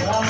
감사합니다.